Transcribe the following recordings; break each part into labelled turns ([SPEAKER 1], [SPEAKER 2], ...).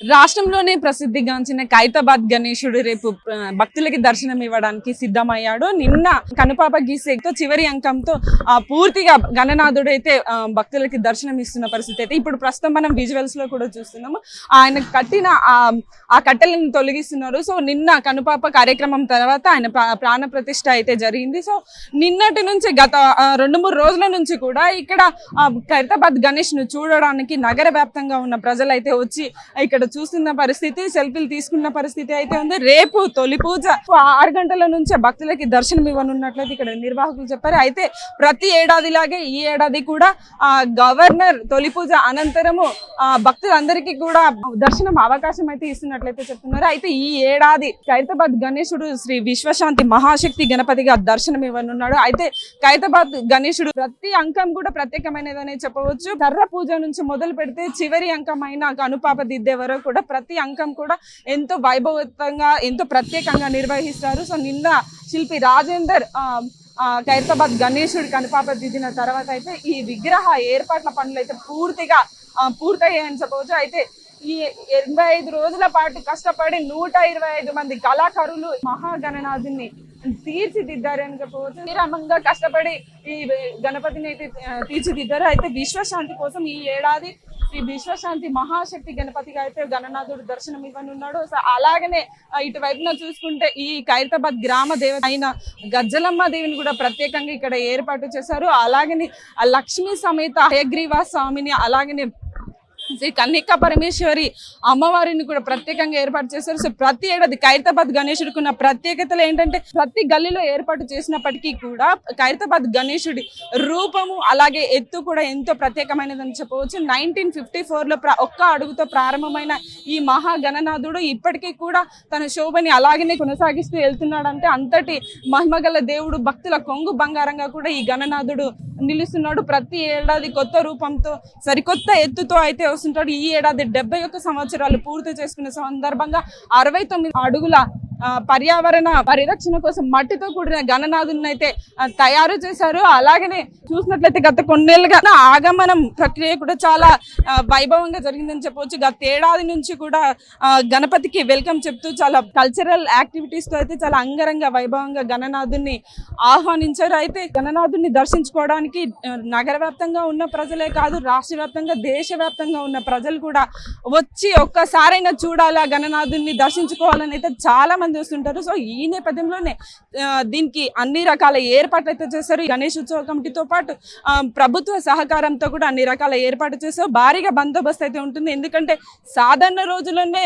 [SPEAKER 1] రాష్ట్రంలోనే ప్రసిద్ధిగాంచిన ఖైతాబాద్ గణేశుడు రేపు భక్తులకి దర్శనం ఇవ్వడానికి సిద్ధమయ్యాడు. నిన్న కనుపాప గీసేతో చివరి అంకంతో ఆ, పూర్తిగా గణనాథుడు అయితే భక్తులకి దర్శనం ఇస్తున్న పరిస్థితి అయితే ఇప్పుడు ప్రస్తుతం మనం విజువల్స్లో కూడా చూస్తున్నాము. ఆయన కట్టిన ఆ ఆ కట్టెలను తొలగిస్తున్నారు. సో నిన్న కనుపాప కార్యక్రమం తర్వాత ఆయన ప్రా- ప్రాణ ప్రతిష్ట అయితే జరిగింది. సో నిన్నటి నుంచి గత రెండు మూడు రోజుల నుంచి కూడా ఇక్కడ ఆ, గణేష్ను చూడడానికి నగర వ్యాప్తంగా ఉన్న ప్రజలు అయితే వచ్చి ఇక్కడ చూస్తున్న పరిస్థితి సెల్ఫీలు తీసుకున్న పరిస్థితి అయితే ఉంది. రేపు తొలి పూజ. ఆరు గంటల నుంచే భక్తులకి దర్శనం ఇవ్వనున్నట్లయితే ఇక్కడ నిర్వాహకులు చెప్పారు. అయితే ప్రతి ఏడాదిలాగే ఈ ఏడాది కూడా ఆ గవర్నర్ తొలి పూజ అనంతరము ఆ భక్తులందరికీ కూడా దర్శనం అవకాశం అయితే ఇస్తున్నట్లయితే చెప్తున్నారు. అయితే ఈ ఏడాది ఖైరతాబాద్ గణేశుడు శ్రీ విశ్వశాంతి మహాశక్తి గణపతిగా దర్శనం ఇవ్వనున్నాడు. అయితే ఖైరతాబాద్ గణేశుడు ప్రతి అంకం కూడా ప్రత్యేకమైనదనే చెప్పవచ్చు. కర్ర పూజ నుంచి మొదలు పెడితే చివరి అంకమైన కనుపాప దిద్దే వరకు కూడా ప్రతి అంకం కూడా ఎంతో వైభవతంగా ఎంతో ప్రత్యేకంగా నిర్వహిస్తారు. సో నిన్న శిల్పి రాజేందర్ ఖైరతాబాద్ గణేశుడి కనుపాప దిద్దిన తర్వాత అయితే ఈ విగ్రహ ఏర్పాట్ల పనులు అయితే పూర్తిగా పూర్తయ్యాయని చెప్పవచ్చు. అయితే ఈ ఎనభై ఐదు రోజుల పాటు కష్టపడి నూట ఇరవై ఐదు మంది కళాకారులు మహాగణనాథుని తీర్చిదిద్దారని చెప్పవచ్చు శ్రీరామంగా కష్టపడి ఈ గణపతిని అయితే తీర్చిదిద్దారు. అయితే విశ్వశాంతి కోసం ఈ ఏడాది శ్రీ విశ్వశాంతి మహాశక్తి గణపతిగా అయితే గణనాథుడు దర్శనం ఇవ్వనున్నాడు. సో అలాగనే ఇటువైపున చూసుకుంటే ఈ ఖైరతాబాద్ గ్రామ దేవత అయిన గజ్జలమ్మ దేవిని కూడా ప్రత్యేకంగా ఇక్కడ ఏర్పాటు చేశారు. అలాగనే లక్ష్మీ సమేత హయగ్రీవా స్వామిని అలాగనే శ్రీ కన్నిక పరమేశ్వరి అమ్మవారిని కూడా ప్రత్యేకంగా ఏర్పాటు చేశారు. సో ప్రతి ఏడాది ఖైరతాబాద్ గణేశుడికి ఉన్న ప్రత్యేకతలు ఏంటంటే ప్రతి గల్లీలో ఏర్పాటు చేసినప్పటికీ కూడా ఖైరతాబాద్ గణేశుడి రూపము అలాగే ఎత్తు కూడా ఎంతో ప్రత్యేకమైనదని చెప్పవచ్చు. నైన్టీన్ ఫిఫ్టీ ఫోర్లో ప్ర ఒక్క అడుగుతో ప్రారంభమైన ఈ మహా గణనాథుడు ఇప్పటికీ కూడా తన శోభని అలాగనే కొనసాగిస్తూ వెళ్తున్నాడంటే అంతటి మహిమగల దేవుడు భక్తుల కొంగు బంగారంగా కూడా ఈ గణనాథుడు నిలుస్తున్నాడు. ప్రతి ఏడాది కొత్త రూపంతో సరికొత్త ఎత్తుతో అయితే వస్తుంటాడు. ఈ ఏడాది డెబ్బై ఒక్క సంవత్సరాలు పూర్తి చేసుకునే సందర్భంగా అరవై తొమ్మిది అడుగుల పర్యావరణ పరిరక్షణ కోసం మట్టితో కూడిన గణనాథులను అయితే తయారు చేశారు. అలాగనే చూసినట్లయితే గత కొన్నేళ్ళుగా ఆగమనం ప్రక్రియ కూడా చాలా వైభవంగా జరిగిందని చెప్పవచ్చు గత ఏడాది నుంచి కూడా గణపతికి వెల్కమ్ చెప్తూ చాలా కల్చరల్ యాక్టివిటీస్తో అయితే చాలా అంగరంగ వైభవంగా గణనాథుని ఆహ్వానించారు. అయితే గణనాథుని దర్శించుకోవడానికి నగర వ్యాప్తంగా ఉన్న ప్రజలే కాదు రాష్ట్ర వ్యాప్తంగా దేశవ్యాప్తంగా ఉన్న ప్రజలు కూడా వచ్చి ఒక్కసారైనా చూడాలా గణనాథుని దర్శించుకోవాలని అయితే చాలా మంది వస్తుంటారు సో ఈ నేపథ్యంలోనే దీనికి అన్ని రకాల ఏర్పాట్లు అయితే చేశారు. ఈ గణేష్ ఉత్సవ కమిటీతో పాటు ప్రభుత్వ సహకారంతో కూడా అన్ని రకాల ఏర్పాటు చేశారు. భారీగా బందోబస్తు అయితే ఉంటుంది. ఎందుకంటే సాధారణ రోజుల్లోనే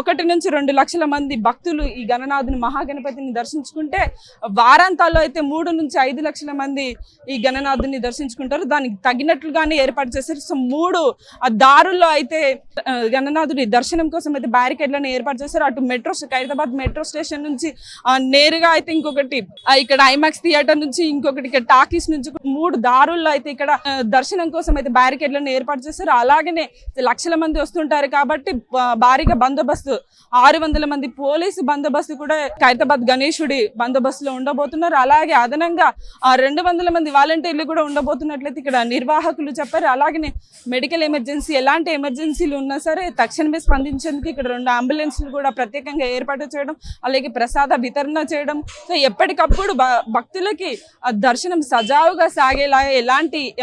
[SPEAKER 1] ఒకటి నుంచి రెండు లక్షల మంది భక్తులు ఈ గణనాథుని మహాగణపతిని దర్శించుకుంటే వారాంతాల్లో అయితే మూడు నుంచి ఐదు లక్షల మంది ఈ గణనాథుని దర్శించుకుంటారు. దానికి తగినట్లుగానే ఏర్పాటు చేశారు. సో మూడు దారుల్లో అయితే గణనాథుని గణనాథుడి దర్శనం కోసం అయితే బ్యారికేడ్లను ఏర్పాటు చేశారు. అటు మెట్రో ఖైరతాబాద్ మెట్రో స్టేషన్ నుంచి నేరుగా అయితే ఇంకొకటి ఇక్కడ ఐమాక్స్ థియేటర్ నుంచి ఇంకొకటి ఇక్కడ టాకీస్ నుంచి మూడు దారుల్లో అయితే ఇక్కడ దర్శనం కోసం అయితే బ్యారికేడ్లను ఏర్పాటు చేస్తారు అలాగనే లక్షల మంది వస్తుంటారు కాబట్టి భారీగా బందోబస్తు. ఆరు వందల మంది పోలీసు బందోబస్తు కూడా ఖైరతాబాద్ గణేశుడి బందోబస్తులో ఉండబోతున్నారు. అలాగే అదనంగా రెండు వందల మంది వాలంటీర్లు కూడా ఉండబోతున్నట్లయితే ఇక్కడ నిర్వాహకులు చెప్పారు. అలాగనే మెడికల్ ఎమర్జెన్సీ ఎలాంటి ఎమర్జెన్సీలు ఉన్నా సరే తక్షణమే స్పందించేందుకు ఇక్కడ రెండు అంబులెన్స్లు కూడా ప్రత్యేకంగా ఏర్పాటు చేయడం అలాగే ప్రసాద వితరణ చేయడం. సో ఎప్పటికప్పుడు భ- భక్తులకి ఆ దర్శనం సజావుగా సాగేలా ఎలాంటి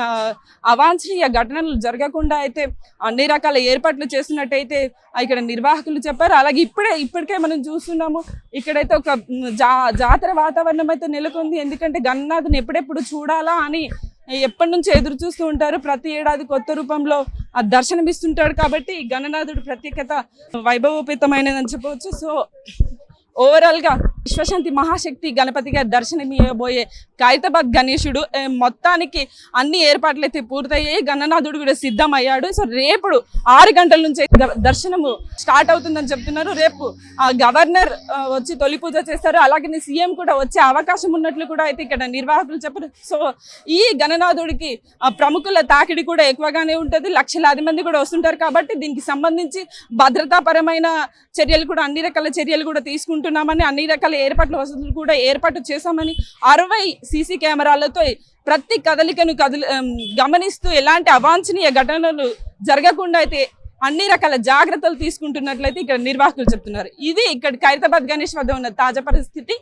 [SPEAKER 1] అవాంఛనీయ ఘటనలు జరగకుండా అయితే అన్ని రకాల ఏర్పాట్లు చేస్తున్నట్టయితే ఇక్కడ నిర్వాహకులు చెప్పారు. అలాగే ఇప్పుడే ఇప్పటికే మనం చూస్తున్నాము ఇక్కడైతే ఒక జా జాతర వాతావరణం అయితే నెలకొంది. ఎందుకంటే గన్నాథ్ని ఎప్పుడెప్పుడు చూడాలా అని ఎప్పటి నుంచి ఎదురు చూస్తూ ఉంటారు. ప్రతి ఏడాది కొత్త రూపంలో ఆ దర్శనమిస్తుంటాడు కాబట్టి గణనాథుడు ప్రత్యేకత వైభవోపేతమైనదని చెప్పవచ్చు. సో ఓవరాల్గా విశ్వశాంతి మహాశక్తి గణపతిగా దర్శనమియబోయే ఖైరతాబాద్ గణేశుడు మొత్తానికి అన్ని ఏర్పాట్లు అయితే పూర్తయ్యాయి. గణనాథుడు కూడా సిద్ధమయ్యాడు. సో రేపు ఆరు గంటల నుంచి దర్శనము స్టార్ట్ అవుతుందని చెప్తున్నారు. రేపు ఆ, గవర్నర్ వచ్చి తొలి పూజ చేస్తారు. అలాగే సీఎం కూడా వచ్చే అవకాశం ఉన్నట్లు కూడా అయితే ఇక్కడ నిర్వాహకులు చెప్పారు. సో ఈ గణనాథుడికి ఆ, ప్రముఖుల తాకిడి కూడా ఎక్కువగానే ఉంటుంది. లక్షలాది మంది కూడా వస్తుంటారు కాబట్టి దీనికి సంబంధించి భద్రతాపరమైన చర్యలు కూడా అన్ని రకాల చర్యలు కూడా తీసుకుంటున్నామని అన్ని రకాల ఏర్పాట్లు వసతులు కూడా ఏర్పాటు చేశామని అరవై సీసీ కెమెరాలతో ప్రతి కదలికను కదిలి గమనిస్తూ ఎలాంటి అవాంఛనీయ ఘటనలు జరగకుండా అయితే అన్ని రకాల జాగ్రత్తలు తీసుకుంటున్నట్లయితే ఇక్కడ నిర్వాహకులు చెప్తున్నారు. ఇది ఇక్కడ ఖైరతాబాద్ గణేష్ వద్ద ఉన్న తాజా పరిస్థితి.